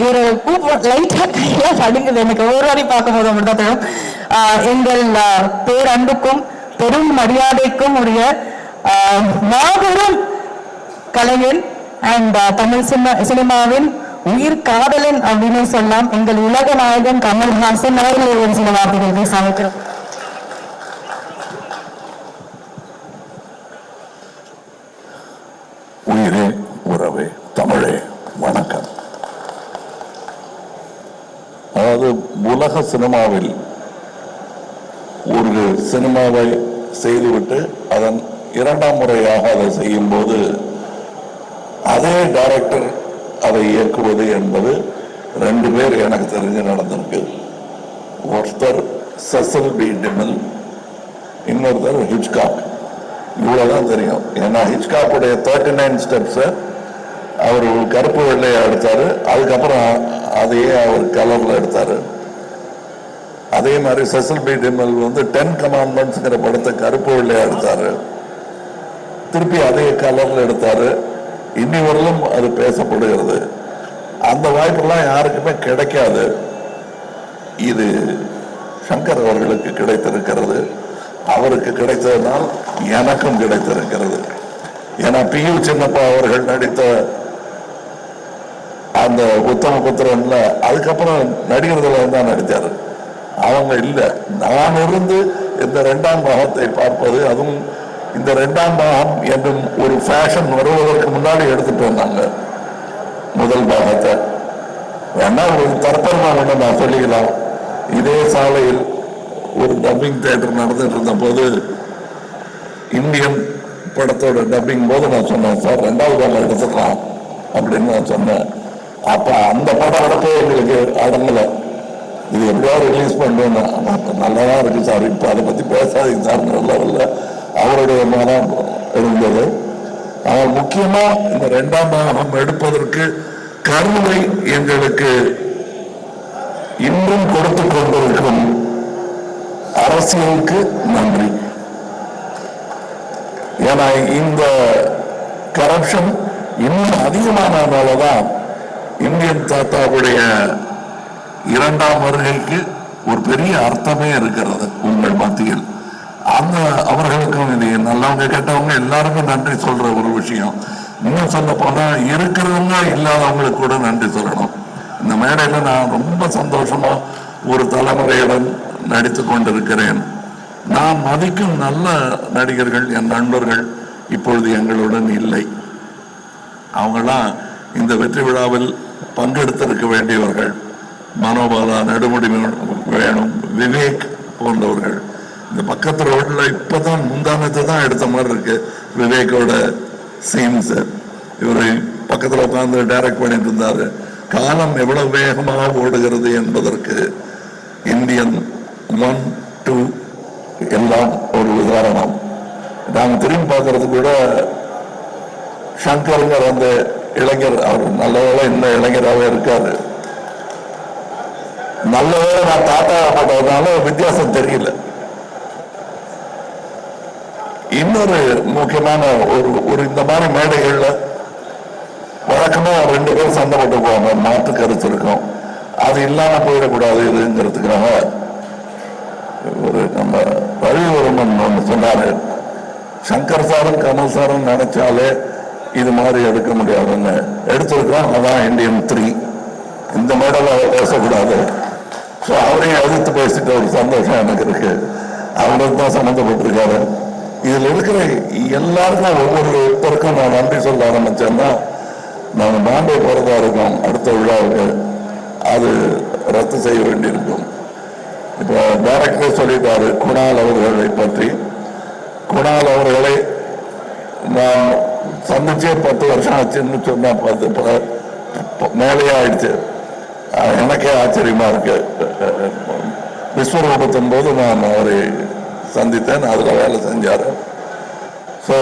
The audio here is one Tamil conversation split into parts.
ஒரு கூப்பு லைட்டா கையில நடுங்குது எனக்கு ஒரு வாரி பார்க்கும்போது மட்டும் தெரியும். எங்கள் பேரன்புக்கும் பெரும் மரியாதைக்கும் உரிய ஆஹ், மாபெரும் கலைஞன் அண்ட் தமிழ் சினிமா சினிமாவின் உயிர் காதலன் அப்படின்னு சொல்லலாம் எங்கள் உலக நாயகன் கமல்ஹாசன் அவர்களை ஒரு சில வார்த்தைகளுக்கு சமைக்கிறோம் உயிரே உறவே தமிழே வணக்கம் அதாவது உலக சினிமாவில் ஒரு சினிமாவை செய்துவிட்டு அதன் இரண்டாம் முறையாக அதை செய்யும் போது அதே டைரக்டர் அதை இயக்குவது என்பது ரெண்டு பேர் எனக்கு தெரிஞ்சு நடந்திருக்கு. ஒருத்தர் செசல் பி டிமில் இன்னொருத்தர் ஹிச்காக். இவ்வளவுதான் தெரியும். ஏன்னா ஹிச்காக்குடைய தேர்ட்டி நைன் ஸ்டெப்ஸை அவர் கருப்பு வெள்ளையை எடுத்தாரு. அதுக்கப்புறம் அதையே அவர் கலர்ல எடுத்தாரு. அதே மாதிரி செசல் பி டிமல் வந்து டென் கமாண்ட்மெண்ட்ஸ்ங்கிற படத்தை கருப்பு வெள்ளையா எடுத்தாரு. திருப்பி அதே கலர்ல எடுத்தாரு. இன்னி வரலும் அது பேசப்படுகிறது. அந்த வாய்ப்பெல்லாம் யாருக்குமே கிடைக்காது. இது சங்கர் அவர்களுக்கு கிடைத்திருக்கிறது. அவருக்கு கிடைத்ததனால் எனக்கும் கிடைத்திருக்கிறது. ஏன்னா பி யு சின்னப்பா அவர்கள் நடித்த அந்த உத்தம புத்திரன்ல அதுக்கப்புறம் நடிகர்களை தான் நடித்தார். அவங்க இல்லை. நான் இருந்து இந்த ரெண்டாம் பாகத்தை பார்ப்பது அதுவும் இந்த ரெண்டாம் பாகம் என்றும் ஒரு ஃபேஷன் வருவதற்கு முன்னாடி எடுத்துட்டு வந்தாங்க. முதல் பாகத்தை. வேணா ஒரு தற்பரமா ஒண்ணு நான் சொல்லிக்கலாம். இதே சாலையில் ஒரு டப்பிங் தேட்டர் நடந்துட்டு இருந்த போது இந்தியன் படத்தோட டப்பிங் போது நான் சொன்னேன் சார் ரெண்டாவது பாகம் எடுத்துக்கலாம். அப்படின்னு நான் சொன்னேன். அப்ப அந்த படம் வரப்போ எங்களுக்கு அடங்கலை. இது எப்படியாவது ரிலீஸ் பண்ணுவேன்னு அப்ப நல்லதா இருக்கு சார். இப்போ அதை பத்தி பேசாதீங்க சார். லெவல்ல அவருடைய மனம் இருந்தது ஆனால் முக்கியமா இந்த ரெண்டாம் பாகம் எடுப்பதற்கு கருணை எங்களுக்கு இன்றும் கொடுத்து கொண்டிருக்கும் அரசியலுக்கு நன்றி. ஏன்னா இந்த கரப்ஷன் இன்னும் அதிகமானதாலதான் இந்தியன் தாத்தாவுடைய இரண்டாம் வருகைக்கு ஒரு பெரிய அர்த்தமே இருக்கிறது உங்கள் மத்தியில். அந்த அவர்களுக்கும் இது நல்லவங்க கேட்டவங்க எல்லாருக்கும் நன்றி சொல்ற ஒரு விஷயம். இன்னும் சொல்ல போனா இருக்கிறவங்க இல்லாதவங்களுக்கு கூட நன்றி சொல்லணும். இந்த மேடையில நான் ரொம்ப சந்தோஷமா ஒரு தலைமுறையுடன் நடித்து கொண்டிருக்கிறேன். நான் மதிக்கும் நல்ல நடிகர்கள் என் நண்பர்கள் இப்பொழுது எங்களுடன் இல்லை. அவங்களாம் இந்த வெற்றி விழாவில் பங்கெடுத்திருக்க வேண்டியவர்கள். மனோபாலா நெடுமுடி வேணும். விவேக் போன்றவர்கள். இந்த பக்கத்து ரோட்ல இப்பதான் முந்தானத்தை தான் எடுத்த மாதிரி இருக்கு. விவேக்கோட சீன்ஸ் இவரு பக்கத்துல உட்கார்ந்து டைரக்ட் பண்ணிட்டு இருந்தாரு. காலம் எவ்வளவு வேகமாக ஓடுகிறது என்பதற்கு இந்தியன் ஒன் டூ எல்லாம் ஒரு உதாரணம். நாங்க திரும்பி பார்க்கறது கூட சங்கருங்கிற அந்த இளைஞர் அவர் நல்லவேளை இன்னும் இளைஞராகவே இருக்காரு. நல்லவேளை நான் தாத்தா பட்டதுனால வித்தியாசம் தெரியல. இன்னொரு முக்கியமான ஒரு ஒரு இந்த மாதிரி மேடைகள்ல வழக்கமா ரெண்டு பேரும் சண்டை போட்டு போவாங்க. மாற்று கருத்து இருக்கும். அது இல்லாம போயிடக்கூடாது இதுங்கிறதுக்காக ஒரு நம்ம ரவிவர்மன் ஒன்று சொன்னாரு. சங்கர் சாரும் கமல் சாரும் நினைச்சாலே இது மாதிரி எடுக்க முடியாதுன்னு. எடுத்திருக்கோம் அதான் இந்தியன் த்ரீ இந்த மேடல பேசக்கூடாது. ஸோ அவரையும் எதிர்த்து பேசிட்டு ஒரு சந்தோஷம் எனக்கு இருக்கு. அவங்களுக்கு தான் சம்மந்தப்பட்டிருக்காரு. இதில் இருக்கிற எல்லாருக்கும் ஒவ்வொரு ஒருத்தருக்கும் நான் நன்றி சொல்ல ஆரம்பித்தேன்னா நான் பாம்பே போகிறதா இருக்கோம் அடுத்த விழாவுக்கு. அது ரத்து செய்ய வேண்டியிருக்கும். இப்போ டைரக்டரே சொல்லிட்டாரு குணால் அவர்களை பற்றி. குணால் அவர்களை நான் சந்திச்சே பத்து வருஷம் ஆச்சுன்னு சொன்னால் பத்து மேலேயே ஆயிடுச்சு. எனக்கே ஆச்சரியமா இருக்கு. விஸ்வரூபத்தின் போது நான் அவரை சந்தித்தேன் அதுல வேலை செஞ்சாரு. ஸோ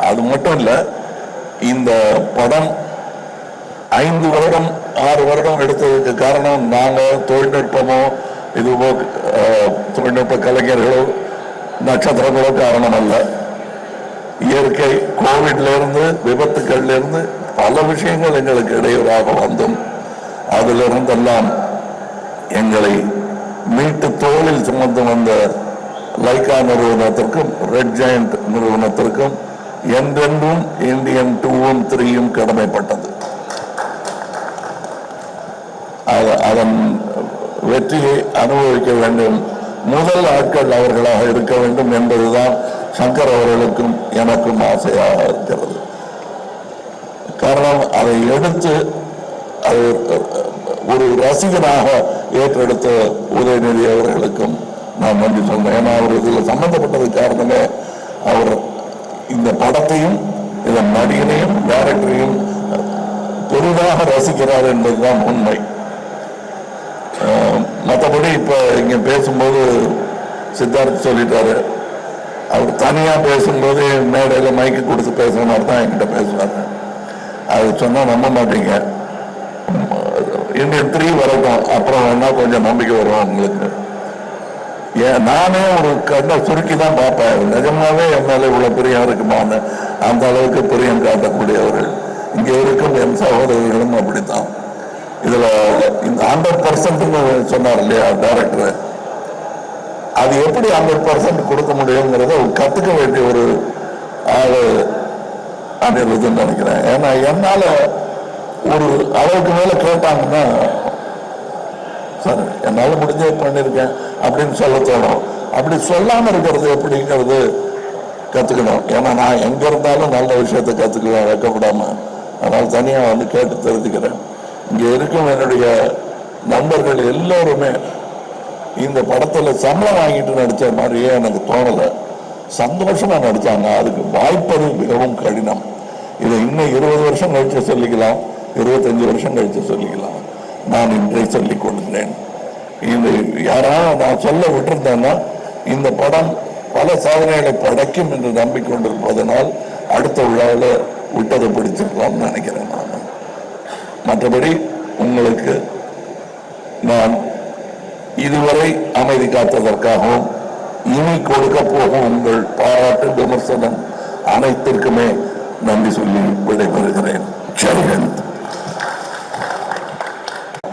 அது மட்டும் இல்ல இந்த படம் ஐந்து வருடம் ஆறு வருடம் எடுத்ததுக்கு காரணம் நாங்க தொழில்நுட்பமோ இதுவோ அஹ், தொழில்நுட்ப கலைஞர்களோ நட்சத்திரங்களோ காரணம் அல்ல. இயற்கை கோவிட்ல இருந்து விபத்துக்கள்ல இருந்து பல விஷயங்கள் எங்களுக்கு இடையூறாக வந்தும். அதிலிருந்தெல்லாம் எங்களை மீட்டு தோளில் சுமந்து வந்த லைகா நிறுவனத்திற்கும் ரெட் ஜாயிண்ட் நிறுவனத்திற்கும் என்றென்றும் இந்தியன் டூவும் த்ரீயும் கடமைப்பட்டது. அதன் வெற்றியை அனுபவிக்க வேண்டும். முதல் ஆட்கள் அவர்களாக இருக்க வேண்டும் என்பதுதான் சங்கர் அவர்களுக்கும் எனக்கும் ஆசையாக இருக்கிறது. காரணம் அதை எடுத்து ஒரு ரசிகனாக ஏற்றெடுத்த உதயநிதி அவர்களுக்கும் நான் நன்றி சொல்றேன். ஏன்னா அவர் இதில் சம்பந்தப்பட்டது காரணமே அவர் இந்த படத்தையும் இதன் நடிகனையும் டேரக்டரையும் பெரிதாக ரசிக்கிறார் என்பதுதான் உண்மை. மற்றபடி இப்ப இங்க பேசும்போது சித்தார்த் சொல்லிட்டாரு. அவர் தனியா பேசும்போது மேடையில மைக்கு கொடுத்து பேசுற மாதிரி தான் என்கிட்ட பேசுவார் அது சொன்னா நம்ப மாட்டீங்க. இன்னும் த்ரீ வரட்டும். அப்புறம் வேணா கொஞ்சம் நம்பிக்கை வரும் உங்களுக்கு. ஏன் நானே ஒரு கண்ணை சுருக்கி தான் பார்ப்பேன். நிஜமாவே என் மேலே இவ்வளவு பிரியம் இருக்குமான்னு அந்த அளவுக்கு பிரியம் காட்டக்கூடியவர்கள். இங்கே இருக்கும் என் சகோதரர்களும் அப்படித்தான். இதுல இந்த ஹண்ட்ரட் பர்சன்ட்னு சொன்னார் இல்லையா டைரக்டர் அது எப்படி ஹண்ட்ரட் பர்சன்ட் கொடுக்க முடியுங்கிறத கத்துக்க வேண்டிய ஒரு ஆள் அனிருதுன்னு நினைக்கிறேன். ஏன்னா என்னால ஒரு அளவுக்கு மேல கேட்டாங்கன்னா சார் என்னால முடிஞ்ச பண்ணிருக்கேன் அப்படின்னு சொல்ல தோணும். அப்படி சொல்லாம இருக்கிறது எப்படிங்கிறது கத்துக்கணும். ஏன்னா நான் எங்க இருந்தாலும் நல்ல விஷயத்தை கத்துக்குவேன் வைக்கப்படாம. அதனால தனியா வந்து கேட்டு தெரிஞ்சுக்கிறேன். இங்க இருக்கும் என்னுடைய நண்பர்கள் எல்லோருமே இந்த படத்துல சம்பளம் வாங்கிட்டு நடிச்ச மாதிரியே எனக்கு தோணல. சந்தோஷமா நடிச்சாங்க. அதுக்கு வாய்ப்பது மிகவும் கடினம். இதை இன்னும் இருபது வருஷம் கழிச்சு சொல்லிக்கலாம். இருபத்தஞ்சு வருஷம் கழித்து சொல்லிக்கலாம். நான் இன்றை சொல்லிக் கொள்கிறேன். இது யாராவது நான் சொல்ல விட்டிருந்தேன்னா இந்த படம் பல சாதனைகளை படைக்கும் என்று நம்பிக்கொண்டிருப்பதனால் அடுத்த விழாவில் விட்டதை பிடிச்சிருக்கலாம்னு நினைக்கிறேன் நான். மற்றபடி உங்களுக்கு நான் இதுவரை அமைதி காத்ததற்காகவும் இனி கொடுக்க போகும் உங்கள் பாராட்டு விமர்சனம் அனைத்திற்குமே நன்றி சொல்லி விடைபெறுகிறேன். ஜெயஹிந்த்.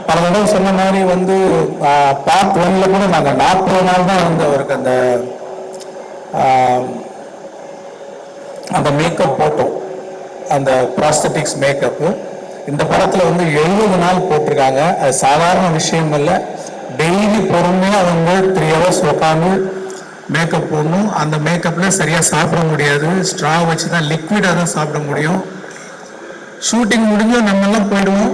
பல தடவை சொன்ன மாதிரி வந்து பார்ட் ஒன்ல கூட நாங்கள் நாற்பது நாள் தான் வந்து அவருக்கு அந்த அந்த மேக்கப் போட்டோம். அந்த ப்ராஸ்தட்டிக்ஸ் மேக்கப்பு இந்த படத்தில் வந்து எழுபது நாள் போட்டிருக்காங்க. அது சாதாரண விஷயம் இல்லை. டெய்லி பொறுமையாக வந்து த்ரீ ஹவர்ஸ் உட்காந்து மேக்கப் போடணும். அந்த மேக்கப்பில் சரியாக சாப்பிட முடியாது. ஸ்ட்ரா வச்சு தான் லிக்விடாக தான் சாப்பிட முடியும். ஷூட்டிங் முடிஞ்சும் நம்மெல்லாம் போயிடுவோம்.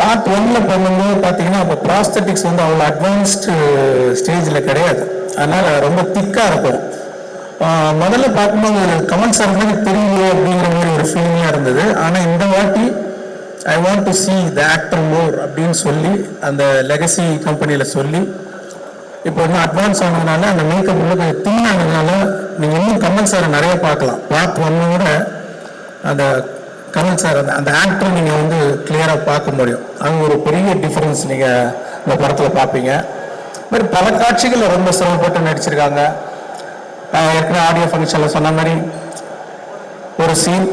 பார்ட் ஒன்ல பண்ணும்போது பார்த்தீங்கன்னா அப்போ ப்ராஸ்தட்டிக்ஸ் வந்து அவ்வளோ அட்வான்ஸ்டு ஸ்டேஜில் கிடையாது. அதனால் ரொம்ப திக்காக இருக்கும். முதல்ல பார்க்கும்போது கமெண்ட்ஸ் சார் தெரியலையே அப்படிங்கிற மாதிரி ஒரு ஃபீலிங்காக இருந்தது. ஆனால் இந்த வாட்டி I want to see the actor more அப்படின்னு சொல்லி அந்த லெகசி கம்பெனியில் சொல்லி இப்போ இன்னும் அட்வான்ஸ் ஆனதுனால அந்த மேக்கப் வந்து கொஞ்சம் thin நீங்கள் இன்னும் கமெண்ட்ஸ் சாரை நிறைய பார்க்கலாம். பார்ட் ஒன்னு கூட அந்த கமல் சார் அந்த ஆக்டர் நீங்கள் வந்து கிளியராக பார்க்க முடியும். அது ஒரு பெரிய டிஃப்ரென்ஸ் நீங்கள் இந்த படத்தில் பார்ப்பீங்க. இது மாதிரி பல காட்சிகளை ரொம்ப சிரமப்பட்டு நடிச்சிருக்காங்க. ஏற்கனவே ஆடியோ ஃபங்க்ஷனில் சொன்ன மாதிரி ஒரு சீன்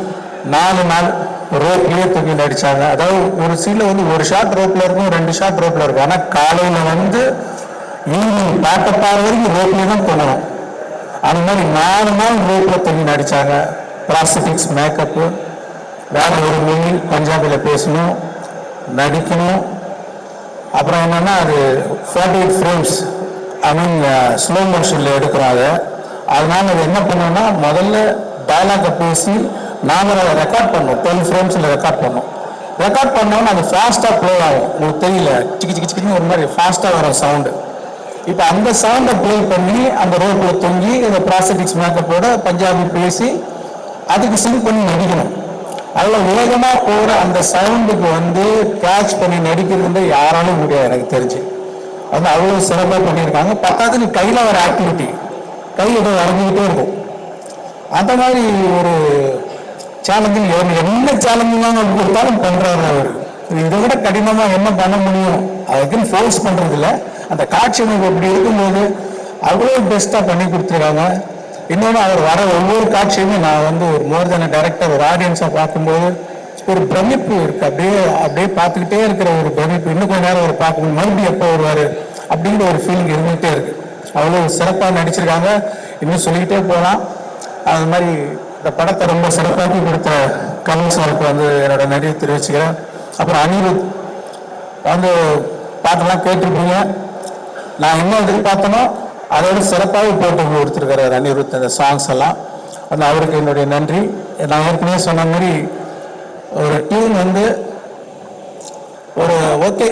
நாலு நாள் ரோப்லேயே தூக்கி நடித்தாங்க அதாவது ஒரு சீனில் வந்து ஒரு ஷாட் ரோப்பில் இருக்கும் ரெண்டு ஷாட் ரோப்பில் இருக்கும். ஆனால் காலையில் வந்து ஈவினிங் பேக்கப் வரைக்கும் ரோப்லேயே தான் தூங்கணும். அந்த மாதிரி நாலு நாள் ரோப்பில் தூக்கி நடித்தாங்க ப்ராஸ்தட்டிக்ஸ் மேக்கப்பு வேற ஒரு மொழியில் பஞ்சாபில் பேசணும் நடிக்கணும். அப்புறம் என்னன்னா அது forty eight frames I mean slow மோஷனில் எடுக்கிறோம் அதை அதனால அது என்ன பண்ணோம்னா முதல்ல டயலாகை பேசி நாங்கள் அதை ரெக்கார்ட் பண்ணோம். டுவெல் ஃப்ரேம்ஸில் ரெக்கார்ட் பண்ணோம். ரெக்கார்ட் பண்ணோம்னா அது ஃபாஸ்ட்டாக ப்ளே ஆகும். உங்களுக்கு தெரியல. சிக்கி சிக்கி சிக்கின்னு ஒரு மாதிரி ஃபாஸ்ட்டாக வரும் சவுண்டு இப்போ அந்த சவுண்டை ப்ளே பண்ணி அந்த ரோட்டில் தொங்கி இந்த ப்ராஸ்டிக்ஸ் மேக்கப்போட பஞ்சாபி பேசி அதுக்கு சிங் பண்ணி நடிக்கணும். அதில் வேகமாக போகிற அந்த சவுண்டுக்கு வந்து கேட்ச் பண்ணி நடிக்கிறது யாராலும் முடியாது எனக்கு தெரிஞ்சு. வந்து அவ்வளோ சிறப்பாக பண்ணியிருக்காங்க. பத்தாவது கையில் வர ஆக்டிவிட்டி கை ஏதோ வரைஞ்சிக்கிட்டே இருக்கும். அந்த மாதிரி ஒரு சேலஞ்சிங் என்ன சேலஞ்சிங் அவங்க கொடுத்தாலும் பண்ணுறாரு அவர். இதை விட கடினமாக என்ன பண்ண முடியும்? அதுக்குன்னு ஃபோர்ஸ் பண்ணுறதில்ல அந்த காட்சி அமைப்பு அப்படி இருக்கும்போது அவ்வளோ பெஸ்ட்டாக பண்ணி கொடுத்துருக்காங்க. இன்னொன்று அவர் வர ஒவ்வொரு காட்சியுமே நான் வந்து ஒரு மோர் தென் டேரக்டர் ஒரு ஆடியன்ஸை பார்க்கும்போது ஒரு பிரமிப்பு இருக்கு. அப்படியே அப்படியே பார்த்துக்கிட்டே இருக்கிற ஒரு பிரமிப்பு. இன்னும் கொஞ்ச நேரம் அவர் பார்க்கணும். மறுபடியும் எப்போ வருவார் அப்படிங்கிற ஒரு ஃபீலிங் இருந்துகிட்டே இருக்கு. அவ்வளோ சிறப்பாக நடிச்சிருக்காங்க. இன்னும் சொல்லிக்கிட்டே போகலாம் அது மாதிரி இந்த படத்தை ரொம்ப சிறப்பாக்கி கொடுத்த கமல் சாருக்கு வந்து என்னோட நன்றியை தெரிவிச்சுக்கிறேன். அப்புறம் அனிருத் வந்து பாட்டெல்லாம் கேட்டிருப்பீங்க. நான் என்ன எதிர்பார்த்தனோ அதோட சிறப்பாக போட்டு கொடுத்துருக்காரு அனிருத் அந்த சாங்ஸ் எல்லாம். அந்த அவருக்கு என்னுடைய நன்றி. நான் ஏற்கனவே சொன்ன மாதிரி ஒரு டீம் வந்து ஒரு ஓகே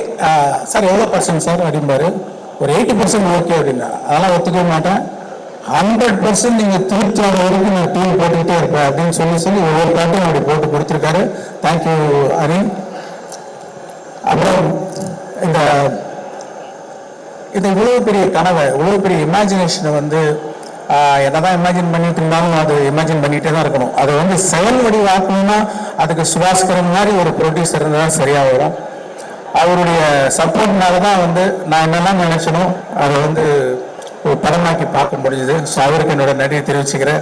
சார் எவ்வளோ பர்சன்ட் சார் அப்படிம்பாரு? ஒரு எயிட்டி பர்சன்ட் ஓகே அப்படின்னா அதெல்லாம் ஒத்துக்க மாட்டேன். ஹண்ட்ரட் பர்சன்ட் நீங்கள் திருப்தி வர வரைக்கும் நான் டீம் போட்டுக்கிட்டே இருப்பேன் அப்படின்னு சொல்லி சொல்லி ஒவ்வொரு பாட்டும் அப்படி போட்டு கொடுத்துருக்காரு. தேங்க்யூ அனி. அப்புறம் இந்த இது இவ்வளவு பெரிய கனவை இவ்வளவு பெரிய இமேஜினேஷனை வந்து என்னதான் இமேஜின் பண்ணிட்டு இருந்தாலும் அது இமேஜின் பண்ணிட்டே தான் இருக்கணும். அதை வந்து செயல் வடிவாக்கணும்னா அதுக்கு சுபாஸ்கரன் மாதிரி ஒரு ப்ரொடியூசர் இருந்தால் சரியா வரும். அவருடைய சப்போர்ட்னால தான் வந்து நான் என்னெல்லாம் நினைச்சனோ அதை வந்து ஒரு படமாக்கி பார்க்க முடிஞ்சது. ஸோ அவருக்கு என்னோட நடிகை தெரிவிச்சுக்கிறேன்.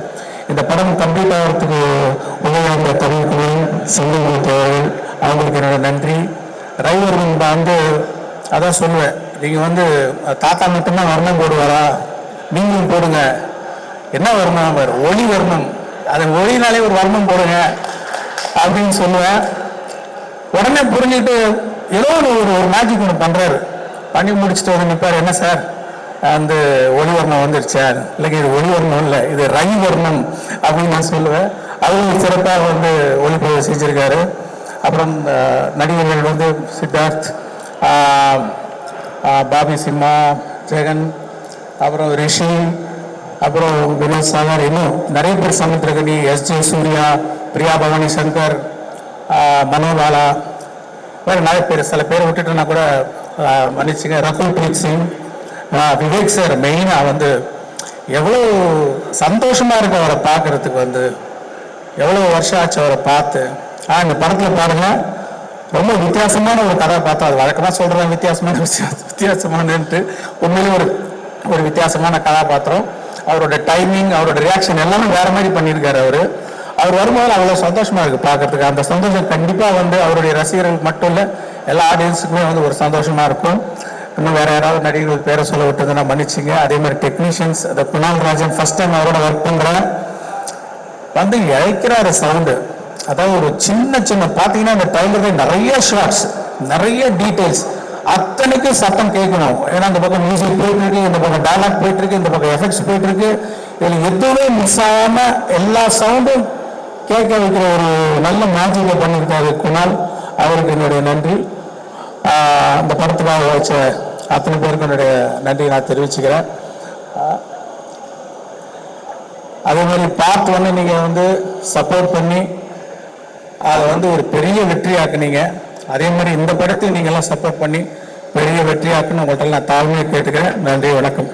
இந்த படம் கம்ப்ளீட் ஆகிறதுக்கு உதவியாக தமிழ்குழு செங்கல் அவர்கள் அவங்களுக்கு என்னோட நன்றி. ரைவர் வந்து அதான் சொல்லுவேன் நீங்கள் வந்து தாத்தா மட்டும்தான் வர்ணம் போடுவாரா? நீங்களும் போடுங்க. என்ன வர்ணம்? பாரு ஒளி வர்ணம். அது ஒளினாலே ஒரு வர்ணம் போடுங்க. அப்படின்னு சொல்லுவேன். உடனே புரிஞ்சுட்டு ஏதோ ஒரு ஒரு மேஜிக் ஒன்று பண்ணுறாரு பண்ணி முடிச்சுட்டு வந்து நிற்பார் என்ன சார்? அந்த ஒளி வர்ணம் வந்துருச்சா? இல்லைங்க இது ஒளி வர்ணம் இல்லை. இது ரை வர்ணம். அப்படின்னு நான் சொல்லுவேன். அதுவும் சிறப்பாக வந்து ஒளிப்பதிவு செஞ்சுருக்காரு. அப்புறம் நடிகர்கள் வந்து சித்தார்த் பாபி சிம்மா ஜெகன் அப்புறம் ரிஷி அப்புறம் வினோத் சாகர் இன்னும் நிறைய பேர் சமுத்திரகனி எஸ் ஜே சூர்யா பிரியா பவானி சங்கர் மனோபாலா வேறு நிறைய பேர் சில பேர் விட்டுட்டுனா கூட மன்னிச்சுங்க ரகுல் பிரீத் சிங் விவேக் சார் மெயினாக வந்து எவ்வளோ சந்தோஷமாக இருக்கு அவரை பார்க்கறதுக்கு வந்து. எவ்வளோ வருஷம் ஆச்சு அவரை பார்த்து. ஆ இந்த படத்தில் பாருங்கள் ரொம்ப வித்தியாசமான ஒரு கதை பார்த்தோம். அது வழக்கமாக சொல்கிறேன் வித்தியாசமான வித்தியாசமானன்ட்டு உண்மையிலே ஒரு ஒரு வித்தியாசமான கதாபாத்திரம் அவரோட டைமிங் அவரோட ரியாக்ஷன் எல்லாமே வேற மாதிரி பண்ணியிருக்காரு அவர். அவர் வரும்போது அவ்வளோ சந்தோஷமா இருக்கு பார்க்கறதுக்கு. அந்த சந்தோஷம் கண்டிப்பாக வந்து அவருடைய ரசிகர்களுக்கு மட்டும் இல்லை எல்லா ஆடியன்ஸுக்குமே வந்து ஒரு சந்தோஷமா இருக்கும். இன்னும் வேற யாராவது நடிகர்கள் பேரை சொல்ல விட்டதுன்னா மன்னிச்சிங்க. அதே மாதிரி டெக்னீஷியன்ஸ் அந்த குணால் ராஜன் ஃபர்ஸ்ட் டைம் அவரோட ஒர்க் பண்ணுறேன் வந்து இழைக்கிறாரு சவுண்டு அதாவது ஒரு சின்ன சின்ன பார்த்தீங்கன்னா இந்த ட்ரைலர்ல நிறைய ஷார்ட்ஸ் நிறைய டீட்டெயில்ஸ் அத்தனைக்கும் சத்தம் கேட்கணும். ஏன்னா இந்த பக்கம் மியூசிக் போயிட்டு இருக்கு இந்த பக்கம் டைலாக் போயிட்டு இருக்கு இந்த பக்கம் எஃபெக்ட்ஸ் போயிட்டு இருக்கு இதில் எதுவுமே மிஸ் ஆகாம எல்லா சவுண்டும் கேட்க வைக்கிற ஒரு நல்ல மேஜிக்கை பண்ணியிருக்காரு குணால். அவருக்கு என்னுடைய நன்றி. அந்த படத்தில் படத்துக்காக வச்ச அத்தனை பேருக்கு என்னுடைய நன்றியை நான் தெரிவிச்சுக்கிறேன். அதே மாதிரி பார்ட் ஒன்று நீங்கள் வந்து சப்போர்ட் பண்ணி அதை வந்து ஒரு பெரிய வெற்றியாக்குனீங்க. அதே மாதிரி இந்த படத்தையும் நீங்கள்லாம் சப்போர்ட் பண்ணி பெரிய வெற்றியாக்குன்னு உங்கள்கிட்ட நான் தாழ்மையை கேட்டுக்கிறேன். நன்றி வணக்கம்.